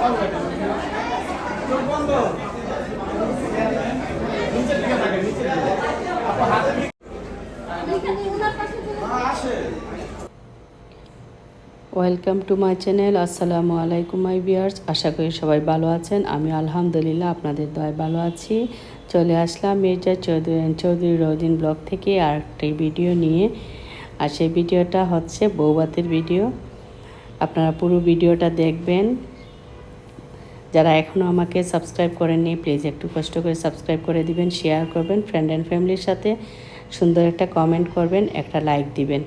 Welcome to my channel আসসালামু আলাইকুম মাই বিয়ার্স আশা করি সবাই ভালো আছেন। আমি আলহামদুলিল্লাহ আপনাদের দয় ভালো আছি। চলে আসলাম মির্জা চৌধুরী চৌধুরী রোদিন ব্লগ থেকে আর একটি ভিডিও নিয়ে। আর সেই ভিডিওটা হচ্ছে বৌবাতের ভিডিও। আপনারা পুরো ভিডিওটা দেখবেন। যারা এখনও আমাকে সাবস্ক্রাইব করেননি প্লিজ একটু কষ্ট করে সাবস্ক্রাইব করে দিবেন শেয়ার করবেন ফ্রেন্ড অ্যান্ড ফ্যামিলির সাথে সুন্দর একটা কমেন্ট করবেন, একটা লাইক দিবেন।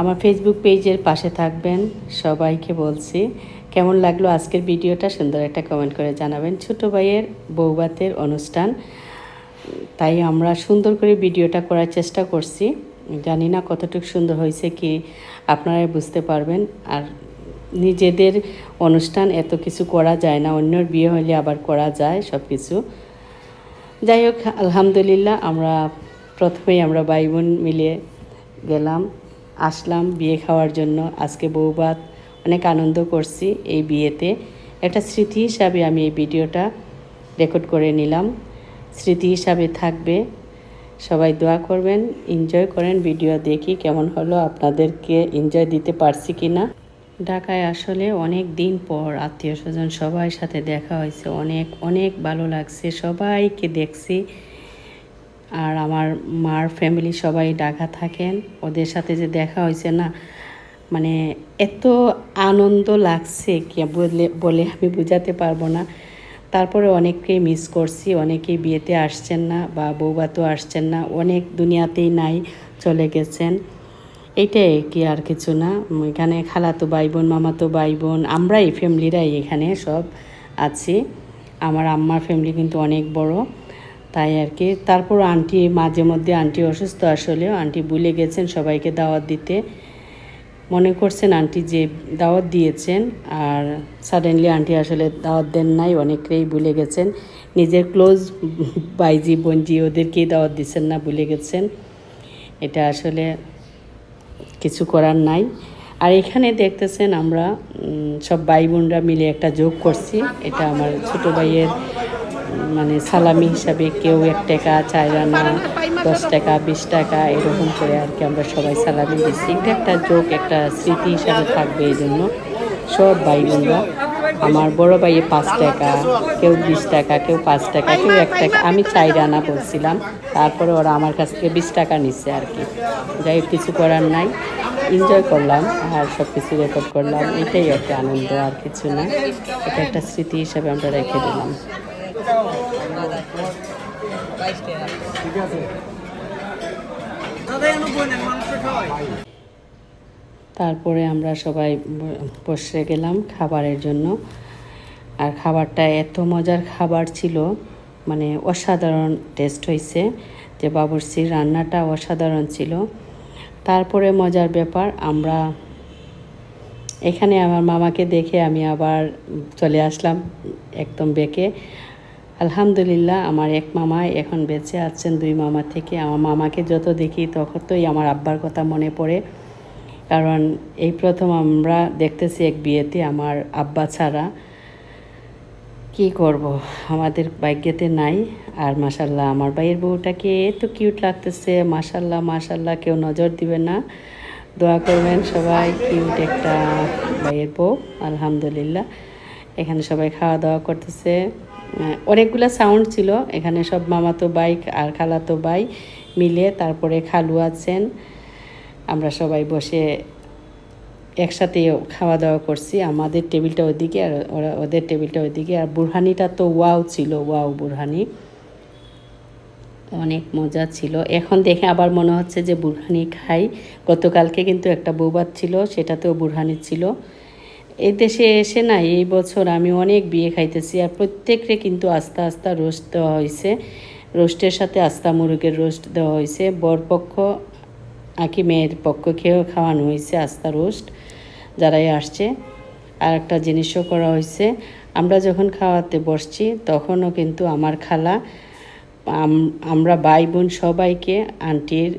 আমার ফেসবুক পেজের পাশে থাকবেন, সবাইকে বলছি, কেমন লাগল আজকের ভিডিওটা সুন্দর একটা কমেন্ট করে জানাবেন। ছোটো ভাইয়ের বৌবাতের অনুষ্ঠান, তাই আমরা সুন্দর করে ভিডিওটা করার চেষ্টা করছি। জানি না কতটুকু সুন্দর হয়েছে কি আপনারাই বুঝতে পারবেন, আর নিজেদের অনুষ্ঠান এত কিছু করা যায় না, অন্যর বিয়ে হলে আবার করা যায় সব কিছু যাই হোক, আলহামদুলিল্লাহ আমরা প্রথমেই আমরা ভাই বোন মিলে গেলাম, আসলাম বিয়ে খাওয়ার জন্য। আজকে বৌবাত অনেক আনন্দ করছি এই বিয়েতে। একটা স্মৃতি হিসাবে আমি এই ভিডিওটা রেকর্ড করে নিলাম। স্মৃতি হিসাবে থাকবে। সবাই দোয়া করবেন, এনজয় করেন, ভিডিও দেখি কেমন হলো, আপনাদেরকে এনজয় দিতে পারছি কি না ঢাকায় আসলে অনেক দিন পর আত্মীয় স্বজন সবার সাথে দেখা হয়েছে। অনেক অনেক ভালো লাগছে। সবাইকে দেখছি। আর আমার মার ফ্যামিলি সবাই ঢাকা থাকেন। ওদের সাথে যে দেখা হয়েছে না মানে এত আনন্দ লাগছে কি বলে বলে আমি বোঝাতে পারব না। তারপরে অনেককেই মিস করছি। অনেকেই বিয়েতে আসছেন না বা বৌবাতেও আসছেন না। অনেক দুনিয়াতেই নাই, চলে গেছেন। এইটাই কি আর কিছু না। এখানে খালাতো ভাই বোন মামাতো ভাই বোন আমরাই ফ্যামিলিরাই এখানে সব আছি। আমার আম্মার ফ্যামিলি কিন্তু অনেক বড়, তাই আর কি। তারপর আন্টি মাঝে মধ্যে আন্টি অসুস্থ আসলেও আন্টি ভুলে গেছেন সবাইকে দাওয়াত দিতে। মনে করছেন আন্টি যে দাওয়াত দিয়েছেন, আর সাডেনলি আন্টি আসলে দাওয়াত দেন নাই অনেকেই ভুলে গেছেন। নিজের ক্লোজ বাইজি বোনজি ওদেরকেই দাওয়াত দিচ্ছেন না, ভুলে গেছেন। এটা আসলে কিছু করার নাই। আর এখানে দেখতেছেন আমরা সব ভাই বোনরা মিলে একটা যোগ করছি। এটা আমার ছোট ভাইয়ের মানে সালামি হিসাবে কেউ এক টাকা চার আনা দশ টাকা, বিশ টাকা, এরকম করে আর কি আমরা সবাই সালামি দিচ্ছি। এটা একটা যোগ, একটা স্মৃতি হিসাবে থাকবে এই জন্য সব ভাই বোনরা আমার বড় ভাইয়ে পাঁচ টাকা কেউ বিশ টাকা কেউ পাঁচ টাকা কেউ এক টাকা। আমি চাই রানা বলছিলাম তারপরে ওরা আমার কাছ থেকে বিশ টাকা নিচ্ছে আর কি। যাই কিছু করার নাই। এনজয় করলাম আর সব কিছু রেকর্ড করলাম। এটাই একটা আনন্দ আর কিছু না। এটা একটা স্মৃতি হিসাবে আমরা রেখে দিলাম। তারপরে আমরা সবাই বসে গেলাম খাবারের জন্য। আর খাবারটা এত মজার খাবার ছিল মানে অসাধারণ টেস্ট হয়েছে যে বাবুর্চির রান্নাটা অসাধারণ ছিল। তারপরে মজার ব্যাপার, আমরা এখানে আমার মামাকে দেখে আমি আবার চলে আসলাম একদম বেঁকে। আলহামদুলিল্লাহ, আমার এক মামা এখন বেঁচে আছেন দুই মামা থেকে। আমার মামাকে যত দেখি তখন তোই আমার আব্বার কথা মনে পড়ে। কারণ এই প্রথম আমরা দেখতেছি এক বিয়েতে আমার আব্বা ছাড়া। কি করব? আমাদের ভাগ্যেতে নাই। আর মাসাল্লাহ আমার ভাইয়ের বউটাকে এত কিউট লাগতেছে। মাসাল্লাহ মাসাল্লাহ কেউ নজর দিবে না। দোয়া করবেন সবাই কিউট একটা ভাইয়ের বউ, আলহামদুলিল্লাহ। এখানে সবাই খাওয়া দাওয়া করতেছে। অনেকগুলা সাউন্ড ছিল। এখানে সব মামাতো বাইক আর খালাতো ভাই মিলে তারপরে খালু আছেন। আমরা সবাই বসে একসাথে খাওয়া দাওয়া করছি। আমাদের টেবিলটা ওদিকে আর ওরা, ওদের টেবিলটা ওদিকে আর বুরহানিটা তো ওয়াও ছিল, ওয়াও বুরহানি। অনেক মজা ছিল। এখন দেখে আবার মনে হচ্ছে যে বুরহানি খাই। গতকালকে কিন্তু একটা বৌবাত ছিল, সেটাতেও বুরহানি ছিল। এই দেশে এসে না, এই বছর আমি অনেক বিয়ে খাইতেছি আর প্রত্যেকরে কিন্তু আস্তে আস্তে রোস্ট দেওয়া হয়েছে রোস্টের সাথে আস্তা মুরগের রোস্ট দেওয়া হয়েছে বরপক্ষ আঁকি মেয়ের পক্ষকেও খাওয়ানো হয়েছে আস্তা রোস্ট, যারাই আসছে। আর একটা জিনিসও করা হয়েছে, আমরা যখন খাওয়াতে বসছি, তখনও কিন্তু আমার খালা, আম- আমরা ভাই বোন সবাইকে আন্টির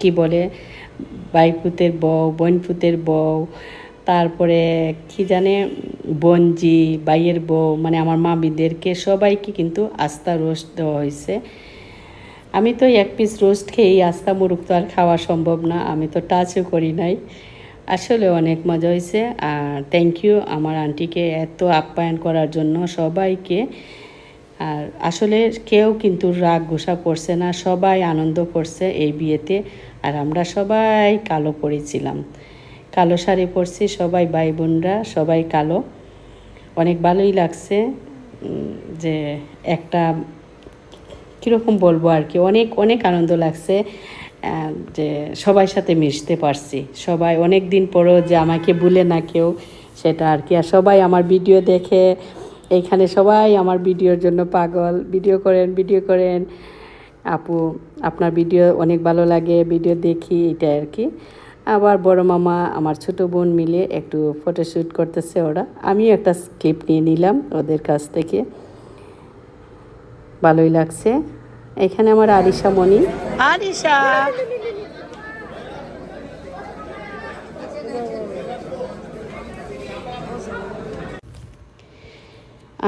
কি বলে বাইপুতের বউ, বোনপুতের বউ, তারপরে কি জানে বঞ্জি বাইয়ের বউ মানে আমার মামিদেরকে সবাইকে কিন্তু আস্তা রোস্ট দেওয়া হয়েছে। আমি তো এক পিস রোস্ট খেয়েই আস্তা মুরুখ তো আর খাওয়া সম্ভব না, আমি তো টাচও করি নাই। আসলে অনেক মজা হয়েছে আর থ্যাংক ইউ আমার আন্টিকে এত আপ্যায়ন করার জন্য সবাইকে। আর আসলে কেউ কিন্তু রাগ গোসা করছে না, সবাই আনন্দ করছে এই বিয়েতে, আর আমরা সবাই কালো পরেছিলাম কালো শাড়ি পরছি, সবাই ভাই বোনরা সবাই কালো। অনেক ভালোই লাগছে যে একটা কীরকম বলব আর কি? অনেক অনেক আনন্দ লাগছে যে সবার সাথে মিশতে পারছি। সবাই অনেক দিন পরও যে আমাকে ভুলে না কেউ, সেটা আর কি। আর সবাই আমার ভিডিও দেখে এইখানে সবাই আমার ভিডিওর জন্য পাগল। ভিডিও করেন ভিডিও করেন। আপু, আপনার ভিডিও অনেক ভালো লাগে, ভিডিও দেখি এটা আর কি। আবার বড় মামা, আমার ছোট বোন মিলে একটু ফটোশ্যুট করতেছে ওরা। আমিও একটা ক্লিপ নিয়ে নিলাম ওদের কাছ থেকে। ভালোই লাগছে। এখানে আমার আরিশা মণি। আরিশা!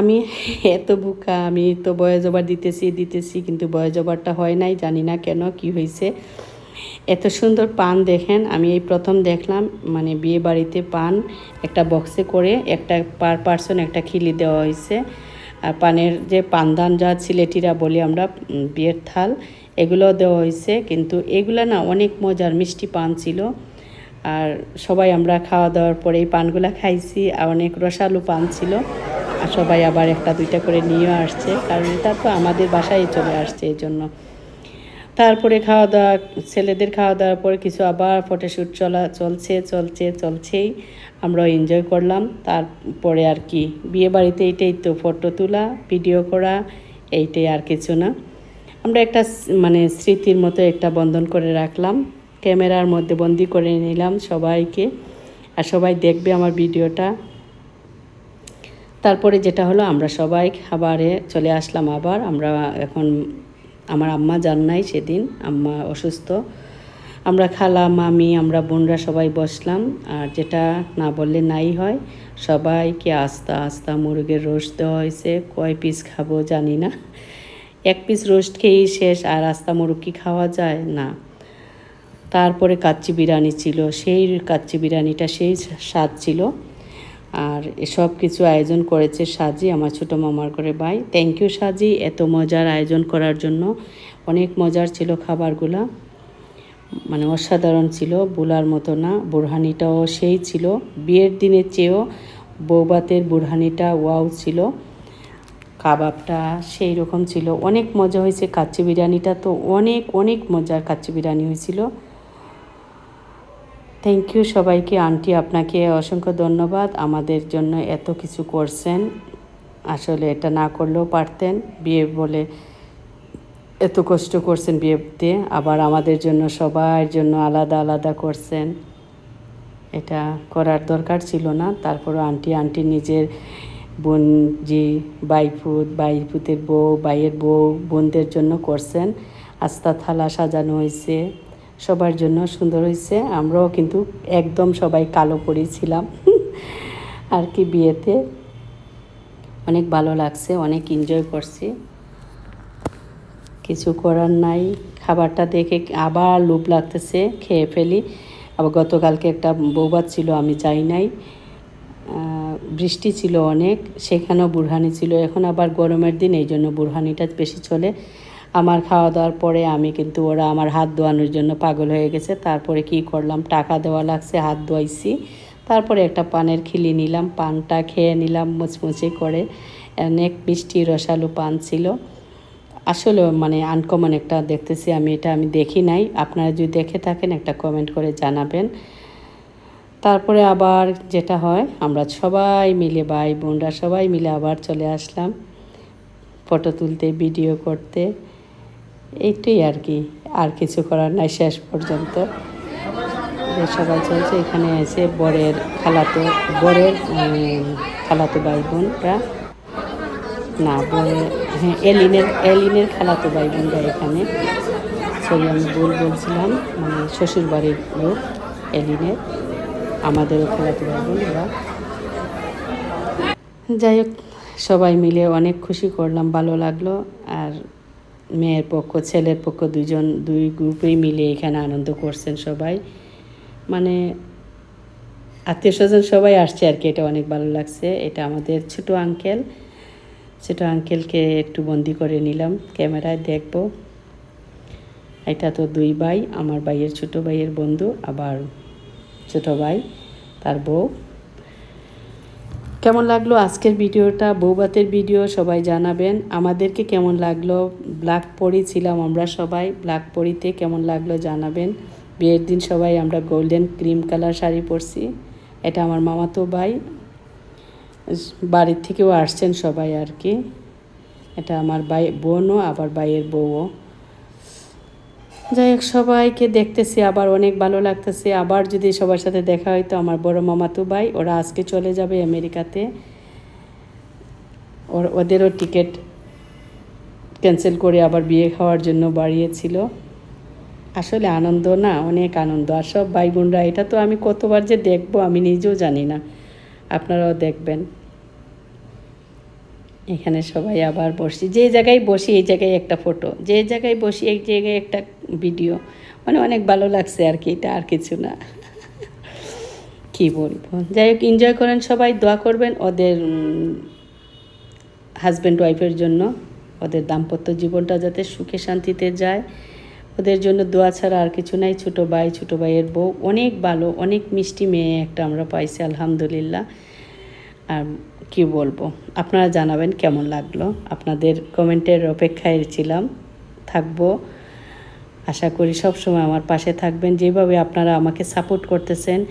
আমি এত বুকা আমি তো বয় জবার দিতেছি দিতেছি কিন্তু বয় জবারটা হয় নাই জানি না কেন কি হয়েছে। এত সুন্দর পান দেখেন আমি এই প্রথম দেখলাম মানে বিয়ে বাড়িতে পান একটা বক্সে করে একটা পার পার্সন একটা খিলি দেওয়া হয়েছে। আর পানের যে পানদান যা সিলেটিরা বলি আমরা বিয়ের থাল, এগুলো দেওয়া হয়েছে। কিন্তু এগুলো না অনেক মজার, মিষ্টি পান ছিল। আর সবাই আমরা খাওয়া দাওয়ার পরে এই পানগুলো খাইছি আর অনেক রসালো পান ছিল। আর সবাই আবার একটা দুইটা করে নিয়ে আসছে। কারণ এটা তো আমাদের বাসায় চলে আসছে এই জন্য। তারপরে খাওয়া দাওয়া, ছেলেদের খাওয়া দাওয়ার পর কিছু আবার ফটোশ্যুট চলা, চলছে চলছে, চলছেই। আমরা এনজয় করলাম। তারপরে আর কি, বিয়ে বাড়িতে এইটাই তো ফটো তোলা ভিডিও করা, এইটাই আর কিছু না। আমরা একটা মানে স্মৃতির মতো একটা বন্ধন করে রাখলাম। ক্যামেরার মধ্যে বন্দি করে নিলাম সবাইকে। আর সবাই দেখবে আমার ভিডিওটা। তারপরে যেটা হলো, আমরা সবাই খাবারে চলে আসলাম আবার। আমরা এখন আমার আম্মা যান নাই সেদিন, আম্মা অসুস্থ। আমরা খালা মামি আমরা বোনরা সবাই বসলাম, আর যেটা না বললে নাই হয়, সবাইকে আস্তা আস্তা মুরগের রোস্ট দেওয়া হয়েছে। কয় পিস খাব জানি না। এক পিস রোস্ট খেয়েই শেষ, আর আস্তা মুরগ কি খাওয়া যায়? না। তারপরে কাচ্চি বিরিয়ানি ছিল, সেই কাচ্চি বিরিয়ানিটা সেই স্বাদ ছিল। আর এসব কিছু আয়োজন করেছে সাজি, আমার ছোটো মামার করে ভাই। থ্যাংক ইউ সাজি, এত মজার আয়োজন করার জন্য। অনেক মজার ছিল খাবারগুলা। মানে অসাধারণ ছিল, বুলার মতো না, বুরহানিটাও সেই ছিল। বিয়ের দিনের চেয়েও বৌবাতের বুরহানিটা ওয়াও ছিল। কাবাবটা সেই রকম ছিল। অনেক মজা হয়েছে, কাচ্চি বিরিয়ানিটা তো অনেক অনেক মজার কাচ্চি বিরিয়ানি হয়েছিল। থ্যাংক ইউ সবাইকে। আন্টি আপনাকে অসংখ্য ধন্যবাদ। আমাদের জন্য এত কিছু করছেন। আসলে এটা না করলেও পারতেন। বিয়ে বলে এত কষ্ট করছেন বিয়েতে আবার আমাদের জন্য, সবার জন্য আলাদা আলাদা করছেন। এটা করার দরকার ছিল না। তারপরও আন্টি আন্টি নিজের বোন জি বাইপুত বাইপুতের বউ বাইয়ের বউ, বোনদের জন্য করছেন। আস্তা থালা সাজানো হয়েছে। সবার জন্য সুন্দর হয়েছে। আমরাও কিন্তু একদম সবাই কালো পরেছিলাম আর কি বিয়েতে। অনেক ভালো লাগছে, অনেক এনজয় করছি। কিছু করার নাই। খাবারটা দেখে আবার লোভ লাগতেছে, খেয়ে ফেলি। আবার গতকালকে একটা বৌবাত ছিল, আমি যাই নাই। বৃষ্টি ছিল অনেক, সেখানেও বুরহানি ছিল। এখন আবার গরমের দিন এই জন্য বুরহানিটা বেশি চলে। আমার খাওয়া দাওয়ার পরে আমি কিন্তু ওরা আমার হাত ধোয়ানোর জন্য পাগল হয়ে গেছে। তারপরে কি করলাম? টাকা দেওয়া লাগছে, হাত ধোয়াইছি। তারপরে একটা পানের খিলি নিলাম, পানটা খেয়ে নিলাম মুচমুচে করে। অনেক মিষ্টি রসালো পান ছিল। আসলে মানে আনকমন একটা দেখতেছি আমি, এটা আমি দেখি নাই। আপনারা যদি দেখে থাকেন একটা কমেন্ট করে জানাবেন। তারপরে আবার যেটা হয়, আমরা সবাই মিলে, ভাই বোনরা সবাই মিলে আবার চলে আসলাম। ফটো তুলতে ভিডিও করতে। এইটাই আর কি, আর কিছু করার নাই শেষ পর্যন্ত। সবাই চলছে, এখানে এসে বরের খালাতো বরের খালাতো ভাই বোনরা না বলে হ্যাঁ এলিনের এলিনের খালাতো ভাই বোনরা এখানে। সরি, আমি ভুল বলছিলাম মানে শ্বশুর বাড়ির লোক এলিনের, আমাদেরও খেলাতে পারব ওরা যাই হোক, সবাই মিলে অনেক খুশি করলাম, ভালো লাগল, আর মেয়ের পক্ষ, ছেলের পক্ষ দুজন দুই গ্রুপেই মিলে এখানে আনন্দ করছেন সবাই। মানে আত্মীয় স্বজন সবাই আসছে আর কি, এটা অনেক ভালো লাগছে। এটা আমাদের ছোট আঙ্কেল ছোট আঙ্কেলকে একটু বন্দি করে নিলাম, ক্যামেরায় দেখব। এটা তো দুই ভাই, আমার ভাইয়ের ছোট ভাইয়ের বন্ধু, আবার ছোট ভাই, তার বউ। কেমন লাগল আজকের ভিডিওটা? বৌবাতের ভিডিও সবাই জানাবেন। আমাদেরকে কেমন লাগল? ব্ল্যাক পরি ছিলাম আমরা সবাই। ব্ল্যাক পরিতে কেমন লাগল জানাবেন। বিয়ের দিন সবাই আমরা গোল্ডেন ক্রিম কালার শাড়ি পরছি। এটা আমার মামাতো ভাই। বাড়ির থেকেও আসছেন সবাই আর কি। এটা আমার ভাই বোনও, আবার ভাইয়ের বউও। যাই হোক, সবাইকে দেখতেছি, আবার অনেক ভালো লাগতেছে। আবার যদি সবার সাথে দেখা হয়, তো আমার বড় মামাতো ভাই, ওরা আজকে চলে যাবে আমেরিকাতে। ওর, ওদেরও টিকিট ক্যান্সেল করে আবার বিয়ে খাওয়ার জন্য বাড়িয়েছিল। আসলে আনন্দ না, অনেক আনন্দ। আর সব ভাই বোনরা, এটা তো আমি কতবার যে দেখব, আমি নিজেও জানি না। আপনারাও দেখবেন। এখানে সবাই আবার বসি যে জায়গায় বসি, এই জায়গায় একটা ফটো যে জায়গায় বসি, এই জায়গায় একটা ভিডিও মানে অনেক ভালো লাগছে আর কি, এটা আর কিছু না। কি বলব? যাই হোক এনজয় করেন সবাই, দোয়া করবেন ওদের হাজব্যান্ড ওয়াইফের জন্য। ওদের দাম্পত্য জীবনটা যাতে সুখে শান্তিতে যায়। ওদের জন্য দোয়া ছাড়া আর কিছু নাই। ছোটো ভাই, ছোটো ভাইয়ের বউ। অনেক ভালো, অনেক মিষ্টি মেয়ে একটা আমরা পাইছি, আলহামদুলিল্লাহ। আর কি বলব? আপনারা জানাবেন কেমন লাগল। আপনাদের কমেন্টের অপেক্ষায় ছিলাম, থাকব। আশা করি সব সময় আমার পাশে থাকবেন। যেভাবে আপনারা আমাকে সাপোর্ট করতেছেন,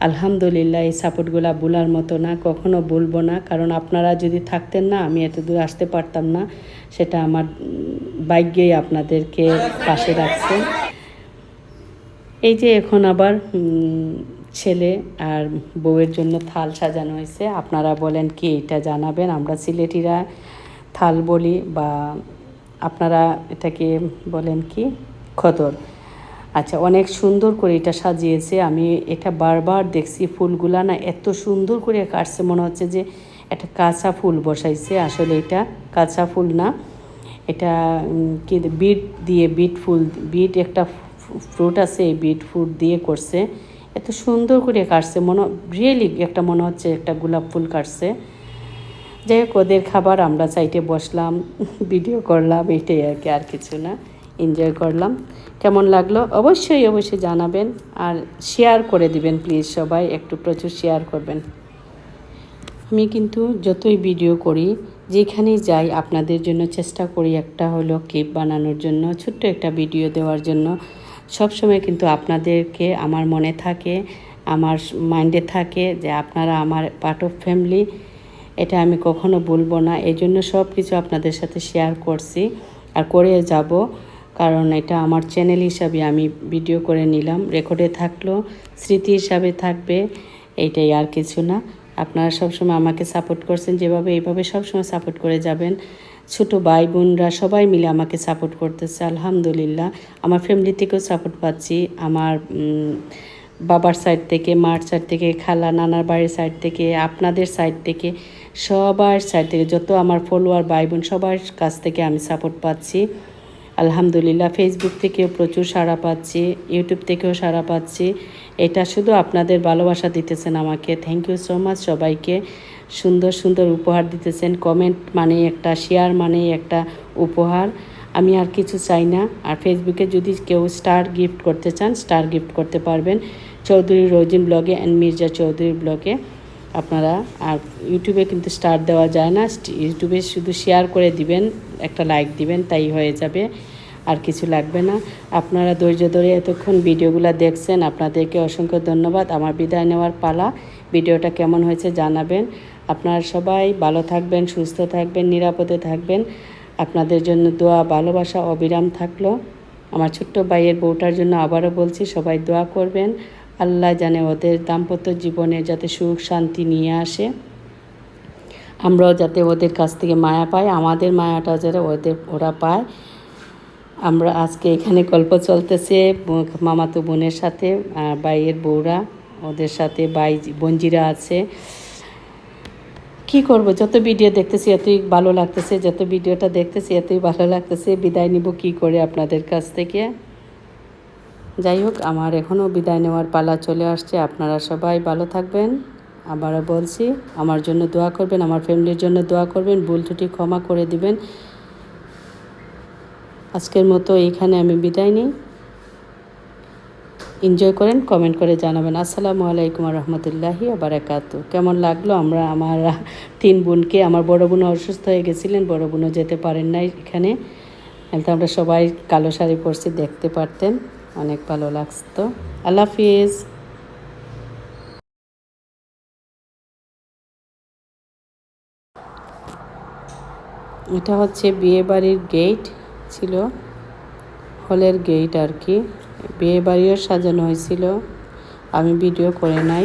আলহামদুলিল্লাহ এই সাপোর্টগুলো ভুলার মতো না, কখনো বলব না। কারণ আপনারা যদি থাকতেন না, আমি এত দূর আসতে পারতাম না। সেটা আমার ভাগ্যেই আপনাদেরকে পাশে রাখছে। এই যে এখন আবার ছেলে আর বউয়ের জন্য থাল সাজানো হয়েছে। আপনারা বলেন কি এটা জানাবেন? আমরা সিলেটিরা থাল বলি বা আপনারা এটাকে বলেন কি? খতর আচ্ছা অনেক সুন্দর করে এটা সাজিয়েছে। আমি এটা বারবার দেখছি ফুলগুলা না, এত সুন্দর করে কাটছে। মনে হচ্ছে যে একটা কাঁচা ফুল বসাইছে। আসলে এটা কাঁচা ফুল না। এটা কি বিট দিয়ে, বিট ফুল, বিট একটা ফ্রুট আছে, এই বিট ফ্রুট দিয়ে করছে। এত সুন্দর করে কাটছে, মনে রিয়েলি একটা মনে হচ্ছে একটা গোলাপ ফুল কাটছে। যাই হোক, ওদের খাবার আমরা সাইটে বসলাম ভিডিও করলাম, এটাই আর কি, আর কিছু না। এনজয় করলাম। কেমন লাগল? অবশ্যই অবশ্যই জানাবেন আর শেয়ার করে দিবেন প্লিজ সবাই, একটু প্রচুর শেয়ার করবেন। আমি কিন্তু যতই ভিডিও করি, যেখানেই যাই, আপনাদের জন্য চেষ্টা করি একটা হলো কেপ বানানোর জন্য, ছোট্ট একটা ভিডিও দেওয়ার জন্য। সবসময় কিন্তু আপনাদেরকে আমার মনে থাকে, আমার মাইন্ডে থাকে যে আপনারা আমার পার্ট অফ ফ্যামিলি এটা আমি কখনো বলব না। এই জন্য সব কিছু আপনাদের সাথে শেয়ার করছি আর করে যাব, কারণ এটা আমার চ্যানেল হিসাবে আমি ভিডিও করে নিলাম রেকর্ডে থাকল, স্মৃতি হিসাবে থাকবে, এইটাই আর কিছু না। আপনারা সবসময় আমাকে সাপোর্ট করছেন, যেভাবে এইভাবে সবসময় সাপোর্ট করে যাবেন। ছোটো ভাই, বোনরা সবাই মিলে আমাকে সাপোর্ট করতেছে, আলহামদুলিল্লাহ। আমার ফ্যামিলি থেকেও সাপোর্ট পাচ্ছি। আমার বাবার সাইড থেকে, মার সাইড থেকে, খালা নানার বাড়ির সাইড থেকে, আপনাদের সাইড থেকে, সবার সাইড থেকে, যত আমার ফলোয়ার ভাই, বোন, সবার কাছ থেকে আমি সাপোর্ট পাচ্ছি। আলহামদুলিল্লাহ ফেসবুক থেকেও প্রচুর সাড়া পাচ্ছি ইউটিউব থেকেও সাড়া পাচ্ছি। এটা শুধু আপনাদের ভালোবাসা দিতেছেন আমাকে। থ্যাংক ইউ সো মাচ সবাইকে। সুন্দর সুন্দর উপহার দিতেছেন। কমেন্ট মানে একটা শেয়ার মানে একটা উপহার। আমি আর কিছু চাই না। আর ফেসবুকে যদি কেউ স্টার গিফট করতে চান স্টার গিফট করতে পারবেন। চৌধুরী রোজিন ব্লগে অ্যান্ড মির্জা চৌধুরী ব্লগে আপনারা, আর ইউটিউবে কিন্তু স্টার দেওয়া যায় না। ইউটিউবে শুধু শেয়ার করে দিবেন, একটা লাইক দিবেন, তাই হয়ে যাবে, আর কিছু লাগবে না। আপনারা ধৈর্য ধরে এতক্ষণ ভিডিওগুলো দেখছেন, আপনাদেরকে অসংখ্য ধন্যবাদ। আমার বিদায় নেওয়ার পালা। ভিডিওটা কেমন হয়েছে জানাবেন। আপনারা সবাই ভালো থাকবেন, সুস্থ থাকবেন, নিরাপদে থাকবেন। আপনাদের জন্য দোয়া, ভালোবাসা অবিরাম থাকল। আমার ছোট্ট ভাইয়ের বউটার জন্য আবারও বলছি, সবাই দোয়া করবেন। আল্লাহ জানে ওদের দাম্পত্য জীবনে যাতে সুখ, শান্তি নিয়ে আসে। আমরাও যাতে ওদের কাছ থেকে মায়া পাই, আমাদের মায়াটা যাতে ওদের, ওরা পায়। আমরা আজকে এখানে গল্প চলতেছে, মামাতো বোনের সাথে ভাইয়ের বউরা, ওদের সাথে বাই বঞ্জিরা আছে। কি করব? যত ভিডিও দেখতেছি, এতই ভালো লাগতেছে, যত ভিডিওটা দেখতেছি, এতই ভালো লাগতেছে। বিদায় নিব কি করে আপনাদের কাছ থেকে? যাই হোক, আমার এখনও বিদায় নেওয়ার পালা চলে আসছে। আপনারা সবাই ভালো থাকবেন। আবারও বলছি, আমার জন্য দোয়া করবেন, আমার ফ্যামিলির জন্য দোয়া করবেন, ভুল ত্রুটি ক্ষমা করে দিবেন। আজকের মতো এইখানে আমি বিদায় নিই। এনজয় করেন কমেন্ট করে জানাবেন। আসসালামু আলাইকুম রহমতুল্লাহি বারাকাতু কেমন লাগল? আমরা, আমার তিন বোনকে, আমার বড় বোন অসুস্থ হয়ে গেছিলেন, বড় বোনও যেতে পারেন নাই এখানে। তো আমরা সবাই কালো শাড়ি পরছি, দেখতে পারতেন। অনেক ভালো লাগতো। আল্লাহ হাফিজ। এটা হচ্ছে বিয়ে বাড়ির গেট ছিল, হলের গেট আর কি। বিয়ে বাড়িও সাজানো হয়েছিল। আমি ভিডিও করে নাই।